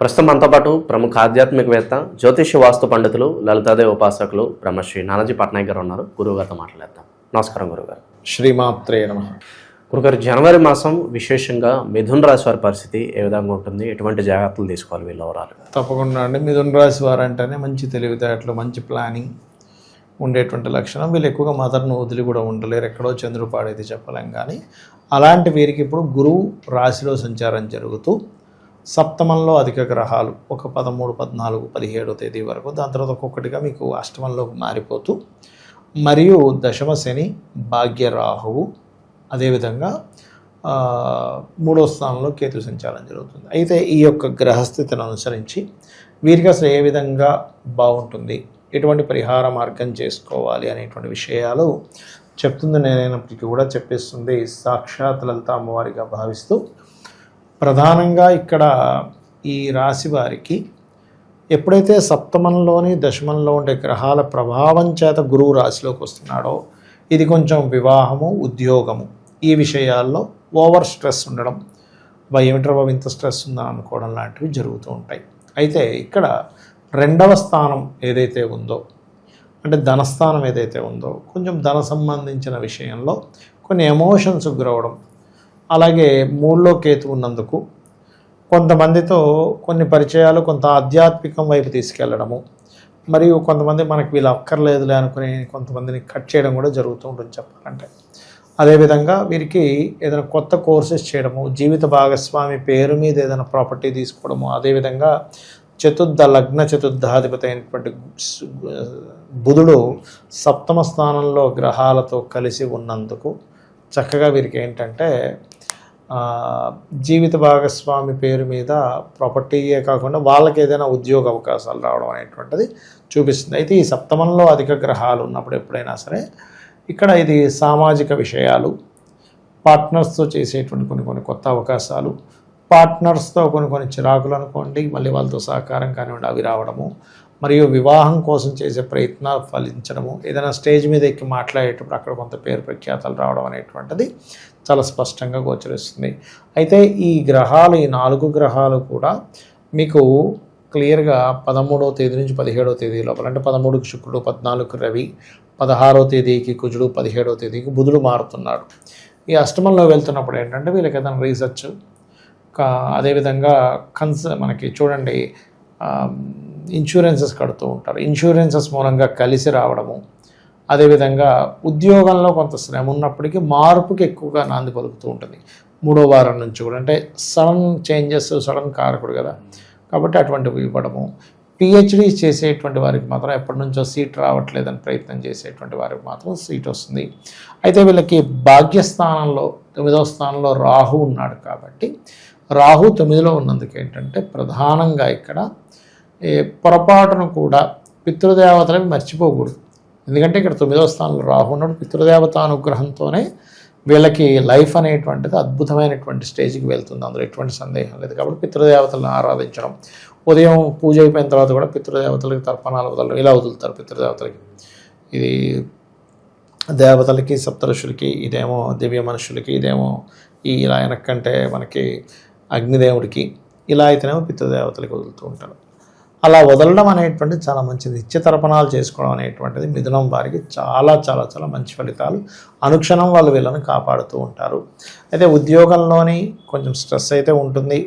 ప్రస్తుతం మనతో పాటు ప్రముఖ ఆధ్యాత్మికవేత్త జ్యోతిష్య వాస్తు పండితులు లలితాదేవి ఉపాసకులు బ్రహ్మశ్రీ నానాజీ పట్నాయక్ గారు ఉన్నారు. గురువుగారితో మాట్లాడేద్దాం. నమస్కారం గురుగారు శ్రీమాత్రే నమ. గురుగారు జనవరి మాసం విశేషంగా మిథున్ రాశి వారి పరిస్థితి ఏ విధంగా ఉంటుంది? ఎటువంటి జాగ్రత్తలు తీసుకోవాలి వీళ్ళ వివరాలు తప్పకుండా అండి. మిథున రాశి వారు అంటేనే మంచి తెలివితేటలు మంచి ప్లానింగ్ ఉండేటువంటి లక్షణం. వీళ్ళు ఎక్కువగా మదర్ను వదిలి కూడా ఉండలేరు. ఎక్కడో చంద్రుడు పాడేది చెప్పలేం కానీ అలాంటి వీరికి ఇప్పుడు గురువు రాశిలో సంచారం జరుగుతూ సప్తమంలో అధిక గ్రహాలు ఒక పదమూడు పద్నాలుగు పదిహేడో తేదీ వరకు. దాని తర్వాత ఒక్కొక్కటిగా మీకు అష్టమంలోకి మారిపోతూ మరియు దశమ శని భాగ్యరాహువు అదేవిధంగా మూడో స్థానంలో కేతు సంచారం జరుగుతుంది. అయితే ఈ యొక్క గ్రహస్థితిని అనుసరించి వీరికి అసలు ఏ విధంగా బాగుంటుంది ఎటువంటి పరిహార మార్గం చేసుకోవాలి అనేటువంటి విషయాలు చెప్తుంది నేనైనప్పటికీ కూడా చెప్పేస్తుంది. సాక్షాత్ లలిత అమ్మవారిగా భావిస్తూ ప్రధానంగా ఇక్కడ ఈ రాశి వారికి ఎప్పుడైతే సప్తమంలోని దశమంలో ఉండే గ్రహాల ప్రభావం చేత గురువు రాశిలోకి వస్తున్నాడో ఇది కొంచెం వివాహము ఉద్యోగము ఈ విషయాల్లో ఓవర్ స్ట్రెస్ ఉండడం బా ఏమిట్రా బాబు ఇంత స్ట్రెస్ ఉందా? అనుకోవడం లాంటివి జరుగుతూ ఉంటాయి. అయితే ఇక్కడ రెండవ స్థానం ఏదైతే ఉందో అంటే ధనస్థానం ఏదైతే ఉందో కొంచెం ధన సంబంధించిన విషయంలో కొన్ని ఎమోషన్స్ గురవడం అలాగే మూడులో కేతు ఉన్నందుకు కొంతమందితో కొన్ని పరిచయాలు కొంత ఆధ్యాత్మికం వైపు తీసుకెళ్ళడము మరియు కొంతమంది మనకి వీళ్ళు అక్కర్లేదులే అనుకుని కొంతమందిని కట్ చేయడం కూడా జరుగుతూ ఉంటుంది చెప్పాలంటే. అదేవిధంగా వీరికి ఏదైనా కొత్త కోర్సెస్ చేయడము జీవిత భాగస్వామి పేరు మీద ఏదైనా ప్రాపర్టీ తీసుకోవడము అదేవిధంగా చతుర్థ లగ్న చతుర్థాధిపతి అయినటువంటి బుధుడు సప్తమ స్థానంలో గ్రహాలతో కలిసి ఉన్నందుకు చక్కగా వీరికి ఏంటంటే జీవిత భాగస్వామి పేరు మీద ప్రాపర్టీయే కాకుండా వాళ్ళకి ఏదైనా ఉద్యోగ అవకాశాలు రావడం అనేటువంటిది చూపిస్తుంది. అయితే ఈ సప్తమంలో అధిక గ్రహాలు ఉన్నప్పుడు ఎప్పుడైనా సరే ఇక్కడ ఇది సామాజిక విషయాలు పార్ట్నర్స్తో చేసేటువంటి కొన్ని కొన్ని కొత్త అవకాశాలు పార్ట్నర్స్తో కొన్ని కొన్ని చిరాకులు అనుకోండి మళ్ళీ వాళ్ళతో సహకారం కానివ్వండి అవి రావడము మరియు వివాహం కోసం చేసే ప్రయత్నాలు ఫలించడము ఏదైనా స్టేజ్ మీద ఎక్కి మాట్లాడేటప్పుడు అక్కడ కొంత పేరు ప్రఖ్యాతలు రావడం అనేటువంటిది చాలా స్పష్టంగా గోచరిస్తుంది. అయితే ఈ గ్రహాలు ఈ నాలుగు గ్రహాలు కూడా మీకు క్లియర్గా పదమూడవ తేదీ నుంచి పదిహేడవ తేదీ లోపల అంటే పదమూడుకి శుక్రుడు పద్నాలుగు రవి పదహారవ తేదీకి కుజుడు పదిహేడవ తేదీకి బుధుడు మారుతున్నాడు. ఈ అష్టమంలో వెళ్తున్నప్పుడు ఏంటంటే వీళ్ళకి ఏదైనా రీసెర్చ్ అదేవిధంగా కన్స్ మనకి చూడండి ఇన్సూరెన్సెస్ కడుతూ ఉంటారు. ఇన్సూరెన్సెస్ మూలంగా కలిసి రావడము అదేవిధంగా ఉద్యోగంలో కొంత శ్రమ ఉన్నప్పటికీ మార్పుకి ఎక్కువగా నాంది పలుకుతూ ఉంటుంది. మూడో వారం నుంచి కూడా అంటే సడన్ చేంజెస్ సడన్ కారకుడు కదా కాబట్టి అటువంటివి ఇవ్వడము. పిహెచ్డి చేసేటువంటి వారికి మాత్రం ఎప్పటి నుంచో సీట్ రావట్లేదని ప్రయత్నం చేసేటువంటి వారికి మాత్రం సీట్ వస్తుంది. అయితే వీళ్ళకి భాగ్యస్థానంలో తొమ్మిదవ స్థానంలో రాహు ఉన్నాడు కాబట్టి రాహు తొమ్మిదిలో ఉన్నందుకు ఏంటంటే ప్రధానంగా ఇక్కడ పొరపాటును కూడా పితృదేవతలను మర్చిపోకూడదు. ఎందుకంటే ఇక్కడ తొమ్మిదవ స్థానంలో రాహు ఉన్నాడు. పితృదేవత అనుగ్రహంతోనే వీళ్ళకి లైఫ్ అనేటువంటిది అద్భుతమైనటువంటి స్టేజ్కి వెళ్తుంది. అందులో ఎటువంటి సందేహం లేదు. కాబట్టి పితృదేవతలను ఆరాధించడం. ఉదయం పూజ అయిపోయిన తర్వాత కూడా పితృదేవతలకి తర్పణాలు వదలడం. ఇలా వదులుతారు పితృదేవతలకి. ఇది దేవతలకి సప్తరుషులకి ఇదేమో దివ్య మనుషులకి ఇదేమో ఈ ఇలా వెనక్కంటే మనకి అగ్నిదేవుడికి ఇలా అయితేనేమో పితృదేవతలకి వదులుతూ ఉంటారు. అలా వదలడం అనేటువంటిది చాలా మంచిది. నిత్య తర్పణాలు చేసుకోవడం అనేటువంటిది మిథునం వారికి చాలా చాలా చాలా మంచి ఫలితాలు. అనుక్షణం వాళ్ళు వీళ్ళని కాపాడుతూ ఉంటారు. అయితే ఉద్యోగంలోని కొంచెం స్ట్రెస్ అయితే ఉంటుంది.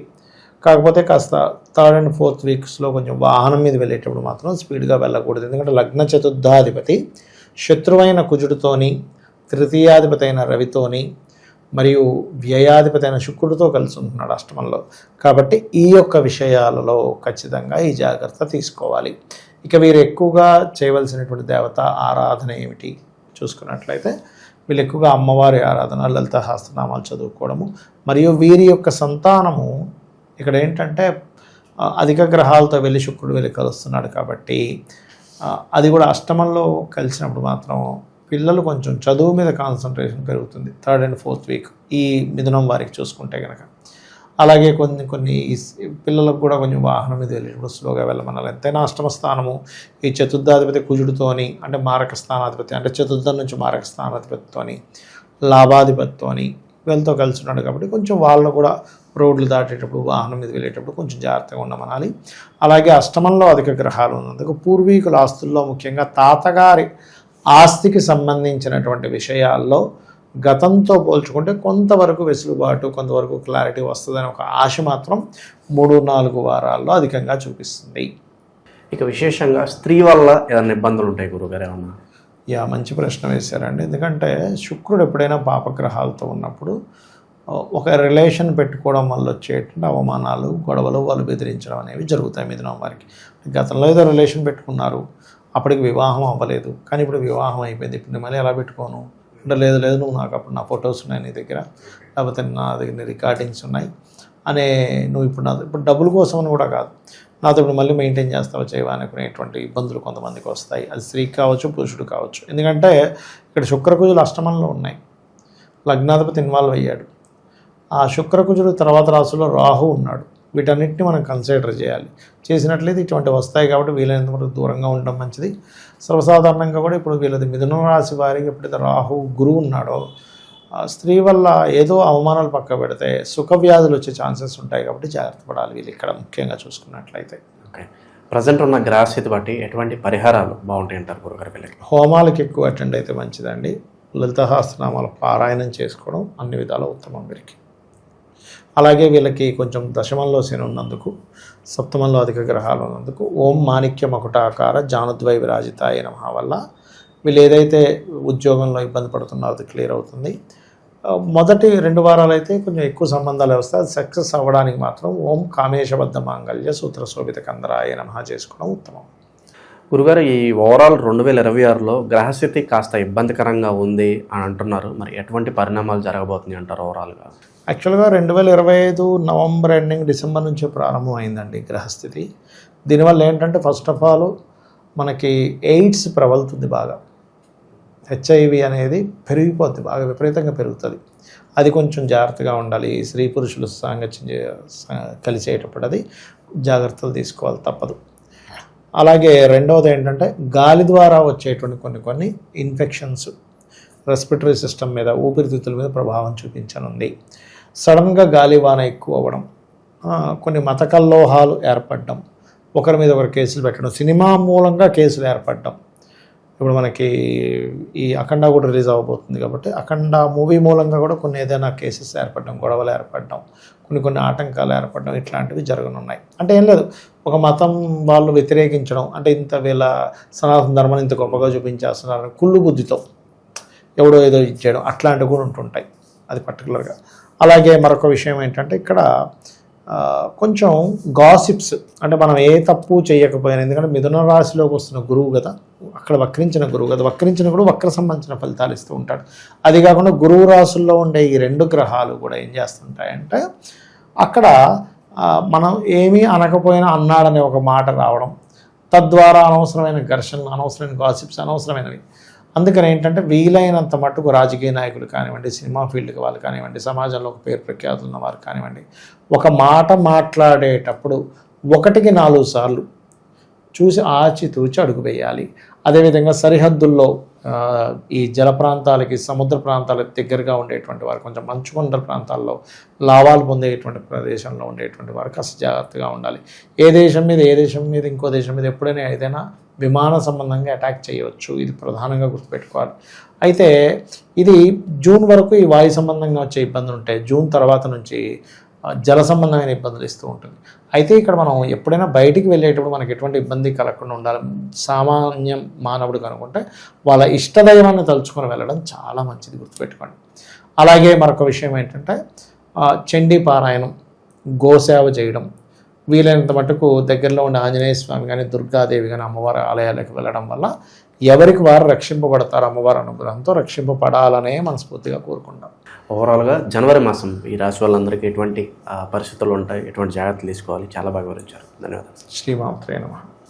కాకపోతే కాస్త థర్డ్ అండ్ ఫోర్త్ వీక్స్లో కొంచెం వాహనం మీద వెళ్ళేటప్పుడు మాత్రం స్పీడ్గా వెళ్ళకూడదు. ఎందుకంటే లగ్న చతుర్థాధిపతి శత్రువైన కుజుడితోని తృతీయాధిపతి అయిన రవితోని మరియు వ్యయాధిపతి అయిన శుక్రుడితో కలిసి ఉంటున్నాడు అష్టమంలో. కాబట్టి ఈ యొక్క విషయాలలో ఖచ్చితంగా ఈ జాగ్రత్త తీసుకోవాలి. ఇక వీరు ఎక్కువగా చేయవలసినటువంటి దేవత ఆరాధన ఏమిటి? చూసుకున్నట్లయితే వీళ్ళు ఎక్కువగా అమ్మవారి ఆరాధన లలిత హస్తనామాలు చదువుకోవడము మరియు వీరి యొక్క సంతానము ఇక్కడ ఏంటంటే అధిక గ్రహాలతో వెళ్ళి శుక్రుడు వెళ్ళి కలుస్తున్నాడు కాబట్టి అది కూడా అష్టమంలో కలిసినప్పుడు మాత్రం పిల్లలు కొంచెం చదువు మీద కాన్సన్ట్రేషన్ పెరుగుతుంది థర్డ్ అండ్ ఫోర్త్ వీక్ ఈ మిథునం వారికి చూసుకుంటే కనుక అలాగే కొన్ని కొన్ని పిల్లలకు కూడా కొంచెం వాహనం మీద వెళ్ళేటప్పుడు స్లోగా వెళ్ళమనాలి. ఎంతైనా అష్టమ స్థానము ఈ చతుర్థాధిపతి కుజుడితోని అంటే మారక స్థానాధిపతి అంటే చతుర్థం నుంచి మారక స్థానాధిపతితోని లాభాధిపతితోని వీళ్ళతో కలిసి ఉన్నాడు కాబట్టి కొంచెం వాళ్ళు కూడా రోడ్లు దాటేటప్పుడు వాహనం మీద వెళ్ళేటప్పుడు కొంచెం జాగ్రత్తగా ఉండమనాలి. అలాగే అష్టమంలో అధిక గ్రహాలు ఉన్నందుకు పూర్వీకుల ఆస్తుల్లో ముఖ్యంగా తాతగారి ఆస్తికి సంబంధించినటువంటి విషయాల్లో గతంతో పోల్చుకుంటే కొంతవరకు వెసులుబాటు కొంతవరకు క్లారిటీ వస్తుందని ఒక ఆశ మాత్రం మూడు నాలుగు వారాల్లో అధికంగా చూపిస్తుంది. ఇక విశేషంగా స్త్రీ వల్ల ఏదైనా ఇబ్బందులు ఉంటాయి గురుగారు ఏమన్నా? యా మంచి ప్రశ్న వేశారండి. ఎందుకంటే శుక్రుడు ఎప్పుడైనా పాపగ్రహాలతో ఉన్నప్పుడు ఒక రిలేషన్ పెట్టుకోవడం వల్ల వచ్చేటువంటి అవమానాలు గొడవలు వాళ్ళు బెదిరించడం అనేవి జరుగుతాయి మిథునం వారికి. గతంలో ఏదో రిలేషన్ పెట్టుకున్నారు. అప్పటికి వివాహం అవ్వలేదు. కానీ ఇప్పుడు వివాహం అయిపోయింది. ఇప్పుడు నేను మళ్ళీ ఎలా పెట్టుకోను? అంటే లేదు లేదు నువ్వు నాకు అప్పుడు నా ఫొటోస్ ఉన్నాయి నీ దగ్గర. లేకపోతే నా దగ్గర నీ రికార్డింగ్స్ ఉన్నాయి అనే నువ్వు ఇప్పుడు నా ఇప్పుడు డబ్బుల కోసం అని కూడా కాదు. నాతో ఇప్పుడు మళ్ళీ మెయింటైన్ చేస్తావు చేయవా అనుకునేటువంటి ఇబ్బందులు కొంతమందికి వస్తాయి. అది స్త్రీ కావచ్చు పురుషుడు కావచ్చు. ఎందుకంటే ఇక్కడ శుక్రకుజులు అష్టమంలో ఉన్నాయి. లగ్నాధిపతి ఇన్వాల్వ్ అయ్యాడు. ఆ శుక్రకుజుడు తర్వాత రాశిలో రాహు ఉన్నాడు. వీటన్నిటిని మనం కన్సిడర్ చేయాలి. చేసినట్లయితే ఇటువంటి వస్తాయి కాబట్టి వీలైనంత వరకు దూరంగా ఉండడం మంచిది. సర్వసాధారణంగా కూడా ఇప్పుడు వీళ్ళది మిథున రాశి వారికి ఎప్పుడైతే రాహు గురువు ఉన్నాడో ఆ స్త్రీ వల్ల ఏదో అవమానాలు పక్క పెడితే సుఖ వ్యాధులు వచ్చే ఛాన్సెస్ ఉంటాయి కాబట్టి జాగ్రత్త పడాలి వీళ్ళు ఇక్కడ ముఖ్యంగా చూసుకున్నట్లయితే. ఓకే. ప్రజెంట్ ఉన్న గ్రహస్థితి బట్టి ఎటువంటి పరిహారాలు బాగుంటాయి అంటారు గురుగారు వీళ్ళకి? హోమాలకి ఎక్కువ అటెండ్ అయితే మంచిదండి. లలితహాస్త్రనామాల పారాయణం చేసుకోవడం అన్ని విధాల ఉత్తమం వీరికి. అలాగే వీళ్ళకి కొంచెం దశమంలో శని ఉన్నందుకు సప్తమంలో అధిక గ్రహాలు ఉన్నందుకు ఓం మాణిక్య మకుటాకార జానుద్వై విరాజితాయ నమ వల్ల వీళ్ళు ఏదైతే ఉద్యోగంలో ఇబ్బంది పడుతున్నారో అది క్లియర్ అవుతుంది. మొదటి రెండు వారాలు అయితే కొంచెం ఎక్కువ సంబంధాలు వస్తాయి. అది సక్సెస్ అవ్వడానికి మాత్రం ఓం కామేశబద్ధ మాంగళ్య సూత్ర శోభిత కందరాయ నమ చేసుకోవడం ఉత్తమం. గురుగారు ఈ ఓవరాల్ రెండు వేల ఇరవై ఆరులో గ్రహస్థితి కాస్త ఇబ్బందికరంగా ఉంది అని అంటున్నారు. మరి ఎటువంటి పరిణామాలు జరగబోతున్నాయి అంటారు ఓవరాల్గా యాక్చువల్గా రెండు వేల ఇరవై ఐదు నవంబర్ ఎండింగ్ డిసెంబర్ నుంచి ప్రారంభం అయిందండి గ్రహస్థితి. దీనివల్ల ఏంటంటే ఫస్ట్ ఆఫ్ ఆల్ మనకి ఎయిడ్స్ ప్రబలుతుంది బాగా. హెచ్ఐవి అనేది పెరిగిపోద్ది బాగా విపరీతంగా పెరుగుతుంది. అది కొంచెం జాగ్రత్తగా ఉండాలి. స్త్రీ పురుషులు సాంగత్యం కలిసేటప్పుడు అది జాగ్రత్తలు తీసుకోవాలి తప్పదు. అలాగే రెండవది ఏంటంటే గాలి ద్వారా వచ్చేటువంటి కొన్ని కొన్ని ఇన్ఫెక్షన్స్ రెస్పిటరీ సిస్టమ్ మీద ఊపిరితిత్తుల మీద ప్రభావం చూపించనుంది. సడన్గా గాలివాన ఎక్కువ అవ్వడం కొన్ని మత కల్లోహాలు ఏర్పడడం ఒకరి మీద ఒకరు కేసులు పెట్టడం సినిమా మూలంగా కేసులు ఏర్పడడం. ఇప్పుడు మనకి ఈ అఖండ కూడా రిలీజ్ అవ్వబోతుంది కాబట్టి అఖండ మూవీ మూలంగా కూడా కొన్ని ఏదైనా కేసెస్ ఏర్పడడం గొడవలు ఏర్పడడం కొన్ని కొన్ని ఆటంకాలు ఏర్పడడం ఇట్లాంటివి జరగనున్నాయి. అంటే ఏం లేదు ఒక మతం వాళ్ళు వ్యతిరేకించడం అంటే ఇంత వీళ్ళ సనాతన ధర్మాన్ని ఇంత గొప్పగా చూపించేస్తున్నారు కుళ్ళు బుద్ధితో ఎవడో ఏదో ఇచ్చేయడం అట్లాంటివి కూడా ఉంటుంటాయి అది పర్టికులర్గా అలాగే మరొక విషయం ఏంటంటే ఇక్కడ కొంచెం గాసిప్స్ అంటే మనం ఏ తప్పు చేయకపోయినా ఎందుకంటే మిథున రాశిలోకి వస్తున్న గురువు కదా అక్కడ వక్రించిన గురువు కదా వక్రించిన గురువు వక్ర సంబంధించిన ఫలితాలు ఇస్తూ ఉంటాడు. అది కాకుండా గురువు రాశుల్లో ఉండే ఈ రెండు గ్రహాలు కూడా ఏం చేస్తుంటాయంటే అక్కడ మనం ఏమీ అనకపోయినా అన్నాడనే ఒక మాట రావడం తద్వారా అనవసరమైన ఘర్షణలు అనవసరమైన గాసిప్స్ అనవసరమైనవి. అందుకని ఏంటంటే వీలైనంత మటుకు రాజకీయ నాయకులు కానివ్వండి సినిమా ఫీల్డ్కి వాళ్ళు కానివ్వండి సమాజంలో ఒక పేరు ప్రఖ్యాతులు ఉన్న వారు కానివ్వండి ఒక మాట మాట్లాడేటప్పుడు ఒకటికి నాలుగు సార్లు చూసి ఆచితూచి అడుగు వేయాలి. అదేవిధంగా సరిహద్దుల్లో ఈ జల ప్రాంతాలకి సముద్ర ప్రాంతాలకు దగ్గరగా ఉండేటువంటి వారు కొంచెం మంచుకొండల ప్రాంతాల్లో లాభాలు పొందేటువంటి ప్రదేశంలో ఉండేటువంటి వారు కాస్త జాగ్రత్తగా ఉండాలి. ఏ దేశం మీద ఏ దేశం మీద ఇంకో దేశం మీద ఎప్పుడైనా ఏదైనా విమాన సంబంధంగా అటాక్ చేయవచ్చు. ఇది ప్రధానంగా గుర్తుపెట్టుకోవాలి. అయితే ఇది జూన్ వరకు ఈ వాయు సంబంధంగా వచ్చే ఇబ్బందులు ఉంటాయి. జూన్ తర్వాత నుంచి జల సంబంధమైన ఇబ్బందులు ఇస్తూ ఉంటుంది. అయితే ఇక్కడ మనం ఎప్పుడైనా బయటికి వెళ్ళేటప్పుడు మనకి ఎటువంటి ఇబ్బంది కలగకుండా ఉండాలి. సామాన్యం మానవుడు కనుకుంటే వాళ్ళ ఇష్టదైవాన్ని తలుచుకొని వెళ్ళడం చాలా మంచిది గుర్తుపెట్టుకోండి. అలాగే మరొక విషయం ఏంటంటే చండీ పారాయణం గోసేవ చేయడం వీలైనంత మటుకు దగ్గరలో ఉండే ఆంజనేయ స్వామి కానీ దుర్గాదేవి కానీ అమ్మవారి ఆలయాలకు వెళ్ళడం వల్ల ఎవరికి వారు రక్షింపబడతారు అమ్మవారి అనుగ్రహంతో రక్షింపబడాలనే మనస్ఫూర్తిగా కోరుకుంటాం ఓవరాల్గా జనవరి మాసం ఈ రాశి వాళ్ళందరికీ ఎటువంటి పరిస్థితులు ఉంటాయి ఎటువంటి జాగ్రత్తలు తీసుకోవాలి చాలా బాగా వివరించారు. ధన్యవాదాలు. శ్రీమాత్రే నమః.